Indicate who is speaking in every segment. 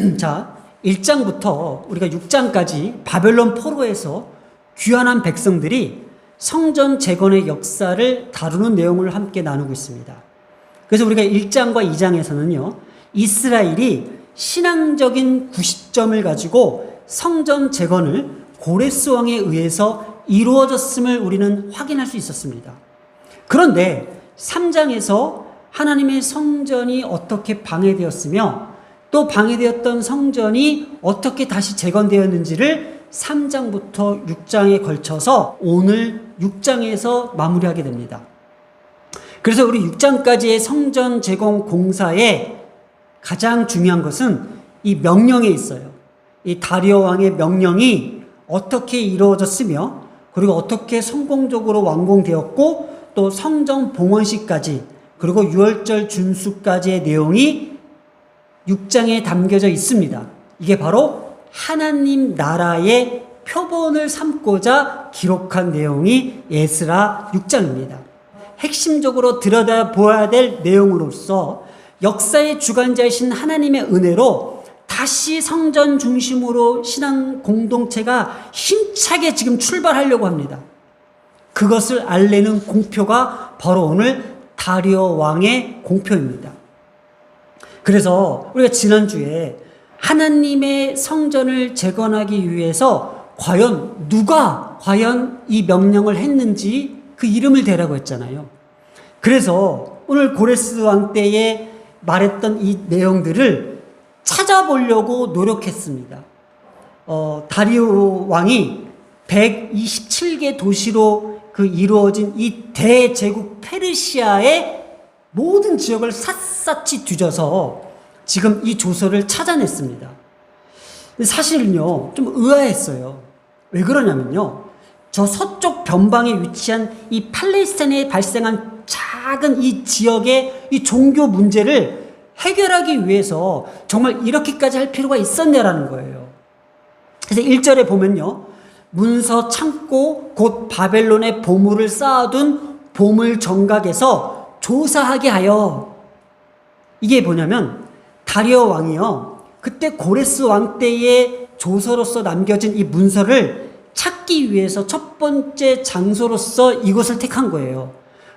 Speaker 1: 자, 1장부터 우리가 6장까지 바벨론 포로에서 귀환한 백성들이 성전 재건의 역사를 다루는 내용을 함께 나누고 있습니다. 그래서 우리가 1장과 2장에서는요, 이스라엘이 신앙적인 구시점을 가지고 성전 재건을 고레스 왕에 의해서 이루어졌음을 우리는 확인할 수 있었습니다. 그런데 3장에서 하나님의 성전이 어떻게 방해되었으며 또 방해되었던 성전이 어떻게 다시 재건되었는지를 3장부터 6장에 걸쳐서 오늘 6장에서 마무리하게 됩니다. 그래서 우리 6장까지의 성전 재건 공사에 가장 중요한 것은 이 명령에 있어요. 이 다리오 왕의 명령이 어떻게 이루어졌으며 그리고 어떻게 성공적으로 완공되었고 또 성전 봉헌식까지 그리고 유월절 준수까지의 내용이 6장에 담겨져 있습니다. 이게 바로 하나님 나라의 표본을 삼고자 기록한 내용이 예스라 6장입니다. 핵심적으로 들여다보아야 될 내용으로서 역사의 주관자이신 하나님의 은혜로 다시 성전 중심으로 신앙 공동체가 힘차게 지금 출발하려고 합니다. 그것을 알리는 공표가 바로 오늘 다리오 왕의 공표입니다. 그래서 우리가 지난주에 하나님의 성전을 재건하기 위해서 과연 누가 과연 이 명령을 했는지 그 이름을 대라고 했잖아요. 그래서 오늘 고레스 왕 때에 말했던 이 내용들을 찾아보려고 노력했습니다. 어, 다리오 왕이 127개 도시로 그 이루어진 이 대제국 페르시아의 모든 지역을 샅샅이 뒤져서 지금 이 조서를 찾아냈습니다. 사실은요, 좀 의아했어요. 왜 그러냐면요. 저 서쪽 변방에 위치한 이 팔레스타인에 발생한 작은 이 지역의 이 종교 문제를 해결하기 위해서 정말 이렇게까지 할 필요가 있었냐라는 거예요. 그래서 1절에 보면요. 문서 창고 곧 바벨론의 보물을 쌓아둔 보물 정각에서 조사하게 하여 이게 뭐냐면 다리오 왕이요. 그때 고레스 왕 때의 조서로서 남겨진 이 문서를 찾기 위해서 첫 번째 장소로서 이곳을 택한 거예요.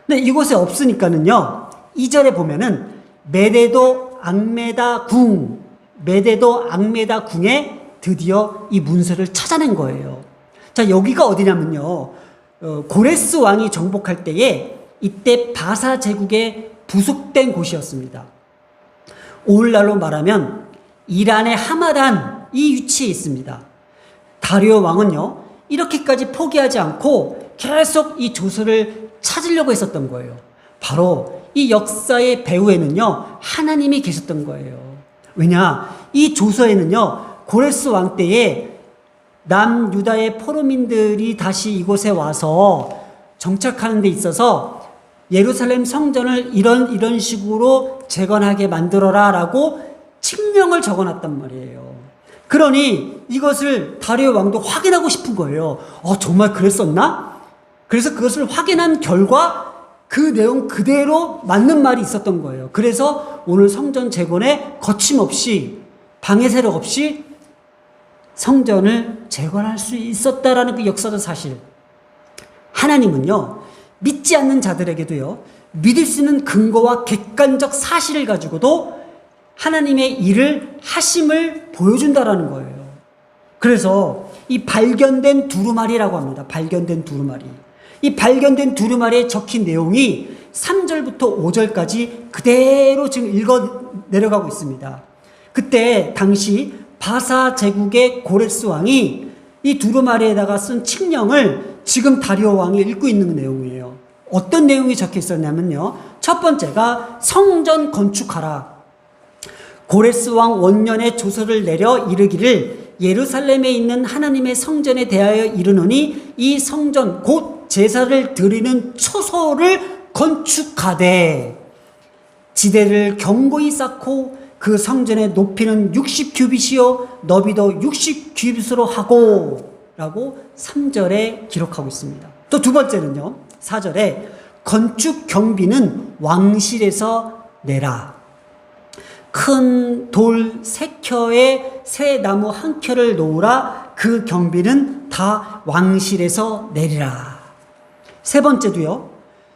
Speaker 1: 근데 이곳에 없으니까는요. 2절에 보면은 메데도 앙메다 궁, 메데도 앙메다 궁에 드디어 이 문서를 찾아낸 거예요. 자, 여기가 어디냐면요. 어, 고레스 왕이 정복할 때에 이때 바사 제국에 부속된 곳이었습니다. 오늘날로 말하면 이란의 하마단 이 위치에 있습니다. 다리오 왕은요, 이렇게까지 포기하지 않고 계속 이 조서를 찾으려고 했었던 거예요. 바로 이 역사의 배후에는요, 하나님이 계셨던 거예요. 왜냐, 이 조서에는요, 고레스 왕 때에 남유다의 포로민들이 다시 이곳에 와서 정착하는 데 있어서 예루살렘 성전을 이런 이런 식으로 재건하게 만들어라 라고 칙령을 적어놨단 말이에요. 그러니 이것을 다리오 왕도 확인하고 싶은 거예요. 어, 정말 그랬었나? 그래서 그것을 확인한 결과 그 내용 그대로 맞는 말이 있었던 거예요. 그래서 오늘 성전 재건에 거침없이 방해 세력 없이 성전을 재건할 수 있었다라는 그 역사적 사실. 하나님은요, 믿지 않는 자들에게도요, 믿을 수 있는 근거와 객관적 사실을 가지고도 하나님의 일을 하심을 보여준다라는 거예요. 그래서 이 발견된 두루마리라고 합니다. 발견된 두루마리. 이 발견된 두루마리에 적힌 내용이 3절부터 5절까지 그대로 지금 읽어 내려가고 있습니다. 그때 당시 바사 제국의 고레스 왕이 이 두루마리에다가 쓴 칙령을 지금 다리오 왕이 읽고 있는 내용이에요. 어떤 내용이 적혀 있었냐면요. 첫 번째가 성전 건축하라. 고레스 왕 원년에 조서를 내려 이르기를 예루살렘에 있는 하나님의 성전에 대하여 이르노니 이 성전 곧 제사를 드리는 초소를 건축하되 지대를 견고히 쌓고 그 성전의 높이는 60규빗이요 너비도 60규빗으로 하고 라고 3절에 기록하고 있습니다. 또 두 번째는요. 4절에 건축 경비는 왕실에서 내라. 큰 돌 세 켜에 새 나무 한 켜를 놓으라 그 경비는 다 왕실에서 내리라. 세 번째도요.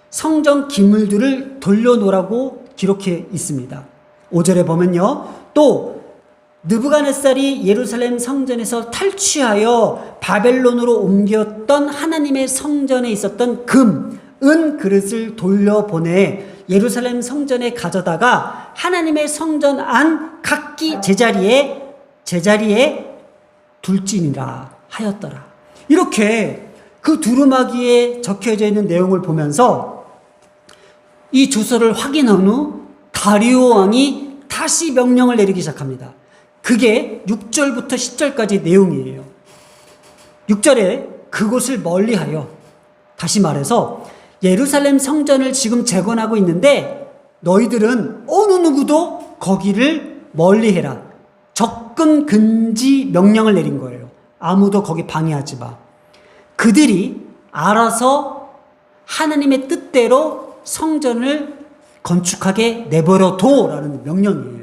Speaker 1: 성전 기물들을 돌려놓으라고 기록해 있습니다. 5절에 보면요. 또 느부갓네살이 예루살렘 성전에서 탈취하여 바벨론으로 옮겼던 하나님의 성전에 있었던 금, 은 그릇을 돌려보내 예루살렘 성전에 가져다가 하나님의 성전 안 각기 제자리에 제자리에 둘지니라 하였더라. 이렇게 그 두루마기에 적혀져 있는 내용을 보면서 이 주소를 확인한 후 다리오 왕이 다시 명령을 내리기 시작합니다. 그게 6절부터 10절까지 내용이에요. 6절에 그곳을 멀리하여 다시 말해서 예루살렘 성전을 지금 재건하고 있는데 너희들은 어느 누구도 거기를 멀리해라. 접근 금지 명령을 내린 거예요. 아무도 거기 방해하지 마. 그들이 알아서 하나님의 뜻대로 성전을 건축하게 내버려 둬라는 명령이에요.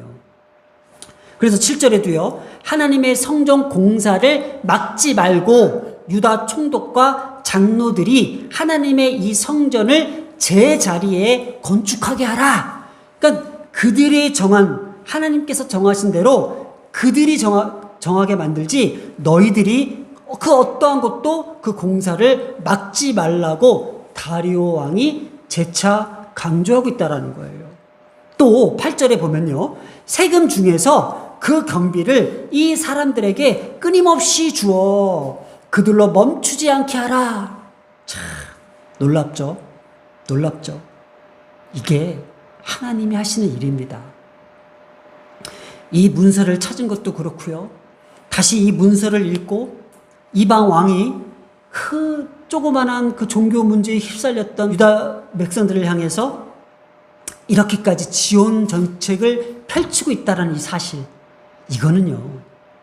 Speaker 1: 그래서 7절에도요, 하나님의 성전 공사를 막지 말고 유다 총독과 장로들이 하나님의 이 성전을 제 자리에 건축하게 하라. 그러니까 그들이 정한, 하나님께서 정하신 대로 그들이 정하, 정하게 만들지 너희들이 그 어떠한 것도 그 공사를 막지 말라고 다리오 왕이 재차 강조하고 있다라는 거예요. 또 8절에 보면요. 세금 중에서 그 경비를 이 사람들에게 끊임없이 주어 그들로 멈추지 않게 하라. 참 놀랍죠? 놀랍죠? 이게 하나님이 하시는 일입니다. 이 문서를 찾은 것도 그렇고요. 다시 이 문서를 읽고 이방 왕이 그 조그만한 그 종교 문제에 휩쓸렸던 유다 백성들을 향해서 이렇게까지 지원 정책을 펼치고 있다는 이 사실, 이거는요,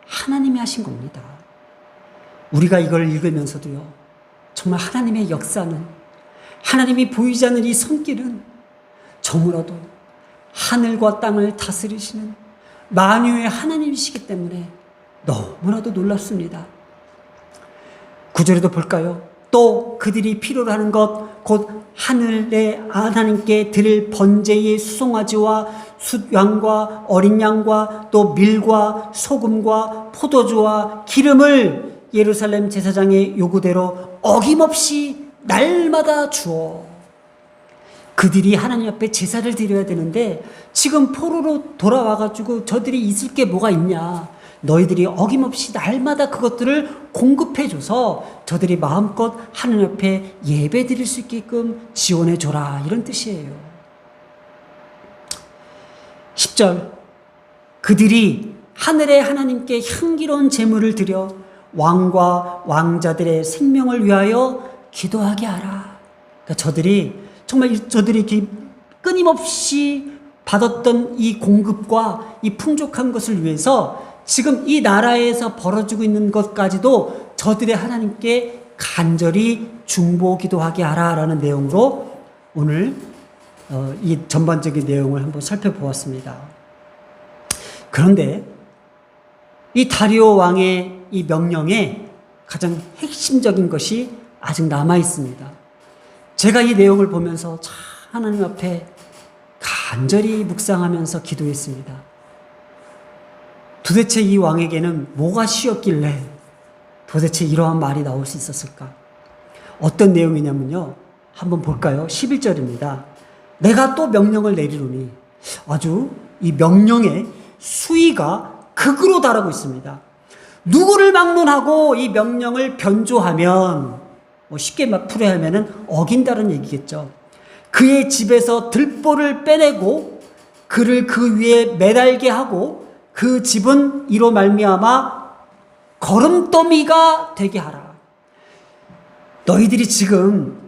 Speaker 1: 하나님이 하신 겁니다. 우리가 이걸 읽으면서도요, 정말 하나님의 역사는, 하나님이 보이지 않는 이 손길은 저무라도 하늘과 땅을 다스리시는 만유의 하나님이시기 때문에 너무나도 놀랍습니다. 구절에도 볼까요? 또 그들이 필요로 하는 것 곧 하늘의 하나님께 드릴 번제의 수송아지와 숫양과 어린 양과 또 밀과 소금과 포도주와 기름을 예루살렘 제사장의 요구대로 어김없이 날마다 주어. 그들이 하나님 앞에 제사를 드려야 되는데 지금 포로로 돌아와가지고 저들이 있을 게 뭐가 있냐 너희들이 어김없이 날마다 그것들을 공급해줘서 저들이 마음껏 하나님 앞에 예배 드릴 수 있게끔 지원해줘라. 이런 뜻이에요. 10절. 그들이 하늘의 하나님께 향기로운 제물을 드려 왕과 왕자들의 생명을 위하여 기도하게 하라. 그러니까 저들이 정말 저들이 끊임없이 받았던 이 공급과 이 풍족한 것을 위해서 지금 이 나라에서 벌어지고 있는 것까지도 저들의 하나님께 간절히 중보 기도하게 하라라는 내용으로 오늘 어, 이 전반적인 내용을 한번 살펴보았습니다. 그런데 이 다리오 왕의 이 명령에 가장 핵심적인 것이 아직 남아 있습니다. 제가 이 내용을 보면서 참 하나님 앞에 간절히 묵상하면서 기도했습니다. 도대체 이 왕에게는 뭐가 쉬었길래 도대체 이러한 말이 나올 수 있었을까? 어떤 내용이냐면요. 한번 볼까요? 11절입니다. 내가 또 명령을 내리노니 아주 이 명령의 수위가 극으로 달하고 있습니다. 누구를 막론하고 이 명령을 변조하면 뭐 쉽게 막 풀이하면은 어긴다는 얘기겠죠. 그의 집에서 들보를 빼내고 그를 그 위에 매달게 하고 그 집은 이로 말미암아 걸음더미가 되게 하라. 너희들이 지금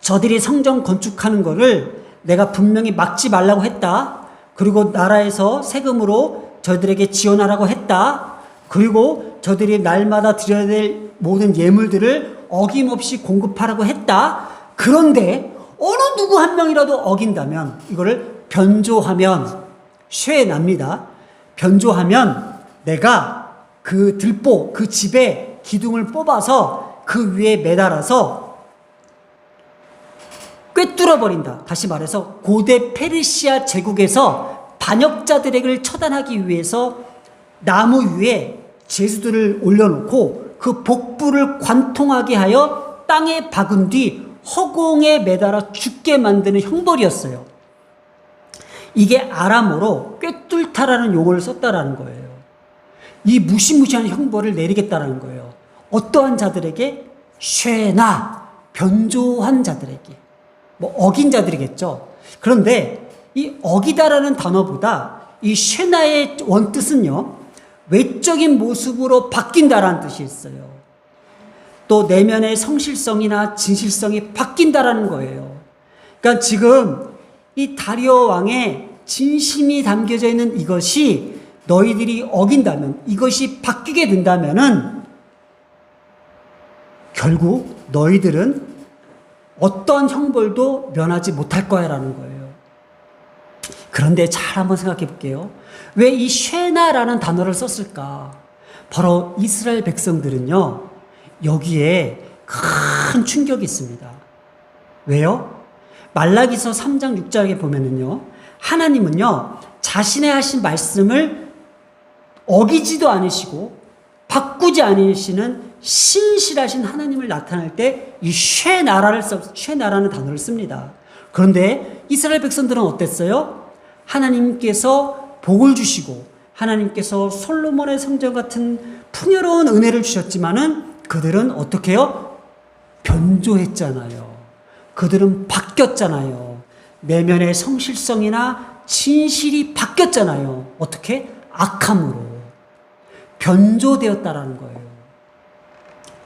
Speaker 1: 저들이 성전 건축하는 거를 내가 분명히 막지 말라고 했다. 그리고 나라에서 세금으로 저들에게 지원하라고 했다. 그리고 저들이 날마다 드려야 될 모든 예물들을 어김없이 공급하라고 했다. 그런데 어느 누구 한 명이라도 어긴다면 이거를 변조하면 쇠 납니다. 변조하면 내가 그 들보, 그 집에 기둥을 뽑아서 그 위에 매달아서 꿰뚫어 버린다. 다시 말해서 고대 페르시아 제국에서 반역자들에게 처단하기 위해서 나무 위에 제수들을 올려놓고 그 복부를 관통하게 하여 땅에 박은 뒤 허공에 매달아 죽게 만드는 형벌이었어요. 이게 아람어로 꿰뚫다라는 용어를 썼다라는 거예요. 이 무시무시한 형벌을 내리겠다라는 거예요. 어떠한 자들에게 쉐나 변조한 자들에게 뭐 어긴 자들이겠죠. 그런데 이 어기다라는 단어보다 이 쉐나의 원뜻은요. 외적인 모습으로 바뀐다라는 뜻이 있어요. 또 내면의 성실성이나 진실성이 바뀐다라는 거예요. 그러니까 지금 이 다리오 왕의 진심이 담겨져 있는 이것이 너희들이 어긴다면 이것이 바뀌게 된다면은 결국 너희들은 어떤 형벌도 면하지 못할 거야라는 거예요. 그런데 잘 한번 생각해 볼게요. 왜 이 쉐나라는 단어를 썼을까? 바로 이스라엘 백성들은요, 여기에 큰 충격이 있습니다. 왜요? 말라기서 3장 6절에 보면은요, 하나님은요, 자신의 하신 말씀을 어기지도 않으시고, 바꾸지 않으시는 신실하신 하나님을 나타낼 때 이 쉐 나라를 써, 쉐 나라는 단어를 씁니다. 그런데 이스라엘 백성들은 어땠어요? 하나님께서 복을 주시고 하나님께서 솔로몬의 성전 같은 풍요로운 은혜를 주셨지만은 그들은 어떻게 해요? 변조했잖아요. 그들은 바뀌었잖아요. 내면의 성실성이나 진실이 바뀌었잖아요. 어떻게? 악함으로. 변조되었다라는 거예요.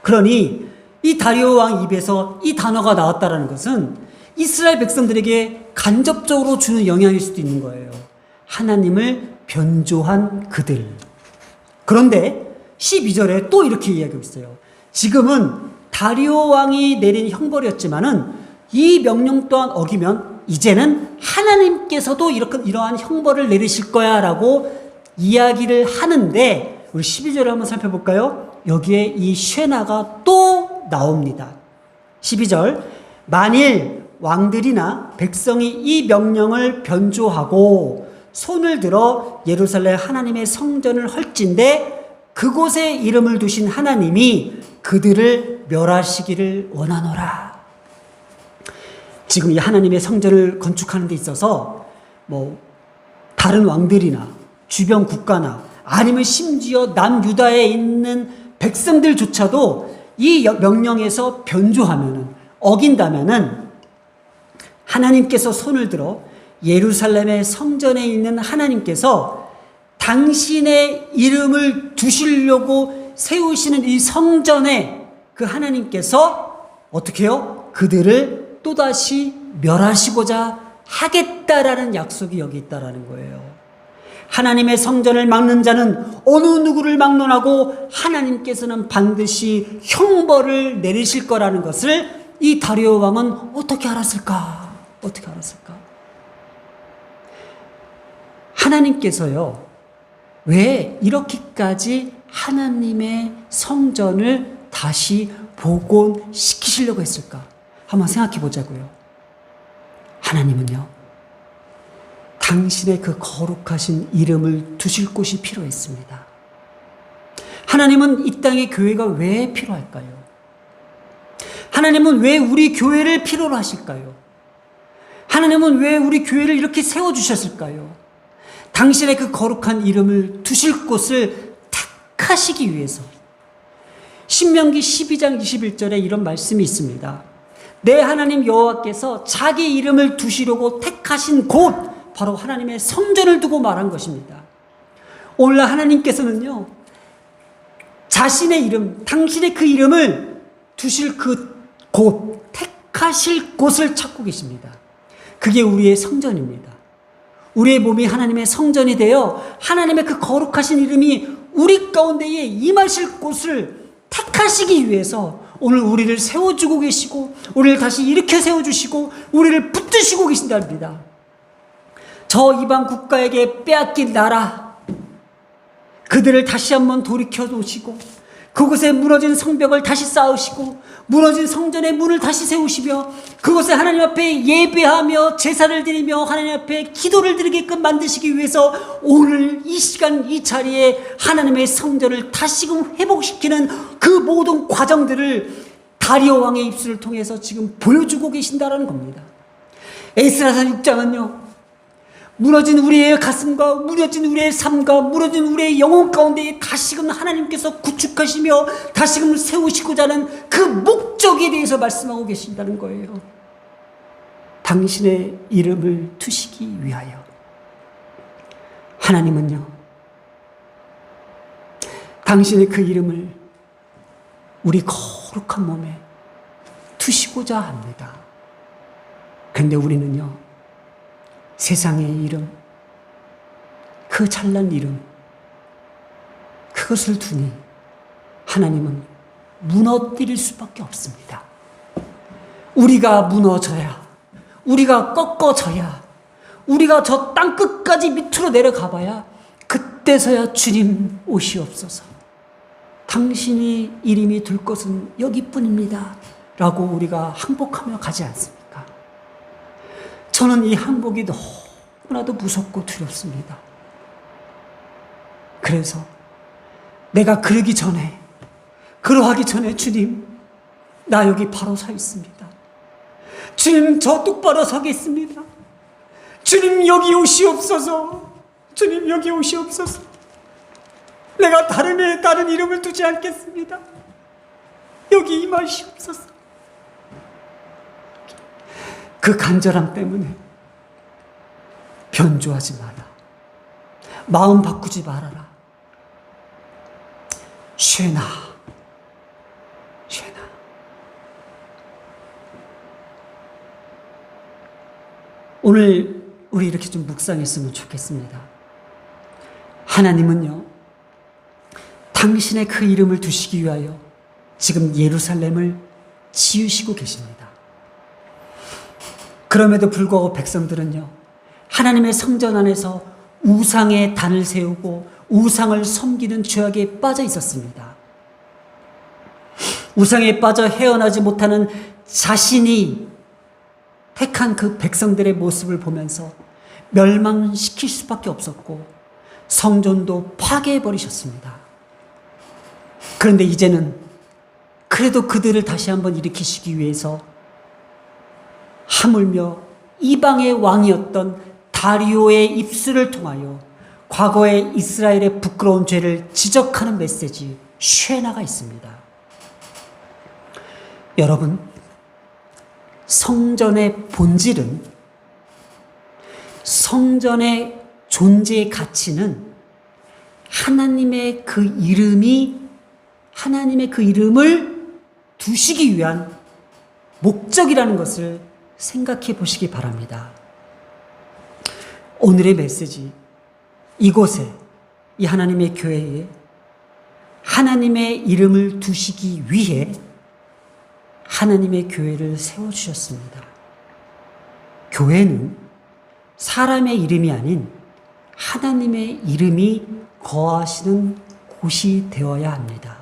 Speaker 1: 그러니 이 다리오 왕 입에서 이 단어가 나왔다라는 것은 이스라엘 백성들에게 간접적으로 주는 영향일 수도 있는 거예요. 하나님을 변조한 그들. 그런데 12절에 또 이렇게 이야기하고 있어요. 지금은 다리오 왕이 내린 형벌이었지만은 이 명령 또한 어기면 이제는 하나님께서도 이렇게 이러한 형벌을 내리실 거야라고 이야기를 하는데 우리 12절을 한번 살펴볼까요? 여기에 이 쉐나가 또 나옵니다. 12절 만일 왕들이나 백성이 이 명령을 변조하고 손을 들어 예루살렘 하나님의 성전을 헐진데 그곳에 이름을 두신 하나님이 그들을 멸하시기를 원하노라. 지금 이 하나님의 성전을 건축하는 데 있어서 뭐 다른 왕들이나 주변 국가나 아니면 심지어 남유다에 있는 백성들조차도 이 명령에서 변조하면은 어긴다면은 하나님께서 손을 들어 예루살렘의 성전에 있는 하나님께서 당신의 이름을 두시려고 세우시는 이 성전에 그 하나님께서 어떻게 해요? 그들을 또다시 멸하시고자 하겠다라는 약속이 여기 있다라는 거예요. 하나님의 성전을 막는 자는 어느 누구를 막론하고 하나님께서는 반드시 형벌을 내리실 거라는 것을 이 다리오 왕은 어떻게 알았을까? 어떻게 알았을까? 하나님께서요, 왜 이렇게까지 하나님의 성전을 다시 복원시키시려고 했을까? 한번 생각해 보자고요. 하나님은요, 당신의 그 거룩하신 이름을 두실 곳이 필요했습니다. 하나님은 이 땅에 교회가 왜 필요할까요? 하나님은 왜 우리 교회를 필요로 하실까요? 하나님은 왜 우리 교회를 이렇게 세워주셨을까요? 당신의 그 거룩한 이름을 두실 곳을 택하시기 위해서. 신명기 12장 21절에 이런 말씀이 있습니다. 내 하나님 여호와께서 자기 이름을 두시려고 택하신 곳 바로 하나님의 성전을 두고 말한 것입니다. 오늘날 하나님께서는요. 자신의 이름, 당신의 그 이름을 두실 그 곳, 택하실 곳을 찾고 계십니다. 그게 우리의 성전입니다. 우리의 몸이 하나님의 성전이 되어 하나님의 그 거룩하신 이름이 우리 가운데에 임하실 곳을 택하시기 위해서 오늘 우리를 세워주고 계시고, 우리를 다시 일으켜 세워주시고, 우리를 붙드시고 계신답니다. 저 이방 국가에게 빼앗긴 나라 그들을 다시 한번 돌이켜 놓으시고 그곳에 무너진 성벽을 다시 쌓으시고 무너진 성전의 문을 다시 세우시며 그곳에 하나님 앞에 예배하며 제사를 드리며 하나님 앞에 기도를 드리게끔 만드시기 위해서 오늘 이 시간 이 자리에 하나님의 성전을 다시금 회복시키는 그 모든 과정들을 다리오 왕의 입술을 통해서 지금 보여주고 계신다라는 겁니다. 에스라서 6장은요. 무너진 우리의 가슴과 무너진 우리의 삶과 무너진 우리의 영혼 가운데 다시금 하나님께서 구축하시며 다시금 세우시고자 하는 그 목적에 대해서 말씀하고 계신다는 거예요. 당신의 이름을 두시기 위하여. 하나님은요. 당신의 그 이름을 우리 거룩한 몸에 두시고자 합니다. 근데 우리는요. 세상의 이름, 그 찬란 이름, 그것을 두니 하나님은 무너뜨릴 수밖에 없습니다. 우리가 무너져야, 우리가 꺾어져야, 우리가 저 땅 끝까지 밑으로 내려가 봐야 그때서야 주님 오시옵소서. 당신이 이름이 둘 것은 여기뿐입니다. 라고 우리가 항복하며 가지 않습니까? 저는 이 항복이 너무나도 무섭고 두렵습니다. 그래서 내가 그러기 전에, 그러하기 전에 주님, 나 여기 바로 서 있습니다. 주님, 저 똑바로 서겠습니다. 주님, 여기 오시옵소서. 주님, 여기 오시옵소서. 내가 다른 애, 다른 이름을 두지 않겠습니다. 여기 임하시옵소서. 그 간절함 때문에 변조하지 마라. 마음 바꾸지 말아라. 쉐나, 쉐나. 오늘 우리 이렇게 좀 묵상했으면 좋겠습니다. 하나님은요, 당신의 그 이름을 두시기 위하여 지금 예루살렘을 지으시고 계십니다. 그럼에도 불구하고 백성들은요, 하나님의 성전 안에서 우상의 단을 세우고 우상을 섬기는 죄악에 빠져 있었습니다. 우상에 빠져 헤어나지 못하는 자신이 택한 그 백성들의 모습을 보면서 멸망시킬 수밖에 없었고 성전도 파괴해 버리셨습니다. 그런데 이제는 그래도 그들을 다시 한번 일으키시기 위해서 하물며 이방의 왕이었던 다리오의 입술을 통하여 과거의 이스라엘의 부끄러운 죄를 지적하는 메시지 쉐나가 있습니다. 여러분, 성전의 본질은 성전의 존재의 가치는 하나님의 그 이름이 하나님의 그 이름을 두시기 위한 목적이라는 것을 생각해 보시기 바랍니다. 오늘의 메시지, 이곳에, 이 하나님의 교회에 하나님의 이름을 두시기 위해 하나님의 교회를 세워주셨습니다. 교회는 사람의 이름이 아닌 하나님의 이름이 거하시는 곳이 되어야 합니다.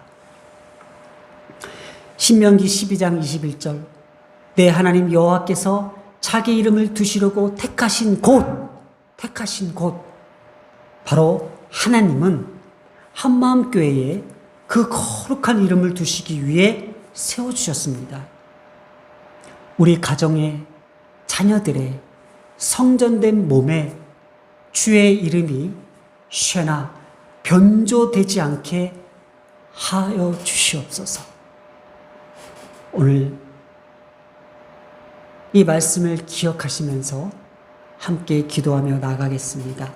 Speaker 1: 신명기 12장 21절 내 하나님 여호와께서 자기 이름을 두시려고 택하신 곳 택하신 곳 바로 하나님은 한마음 교회에 그 거룩한 이름을 두시기 위해 세워 주셨습니다. 우리 가정의 자녀들의 성전된 몸에 주의 이름이 쉐나 변조되지 않게 하여 주시옵소서. 오늘 이 말씀을 기억하시면서 함께 기도하며 나가겠습니다.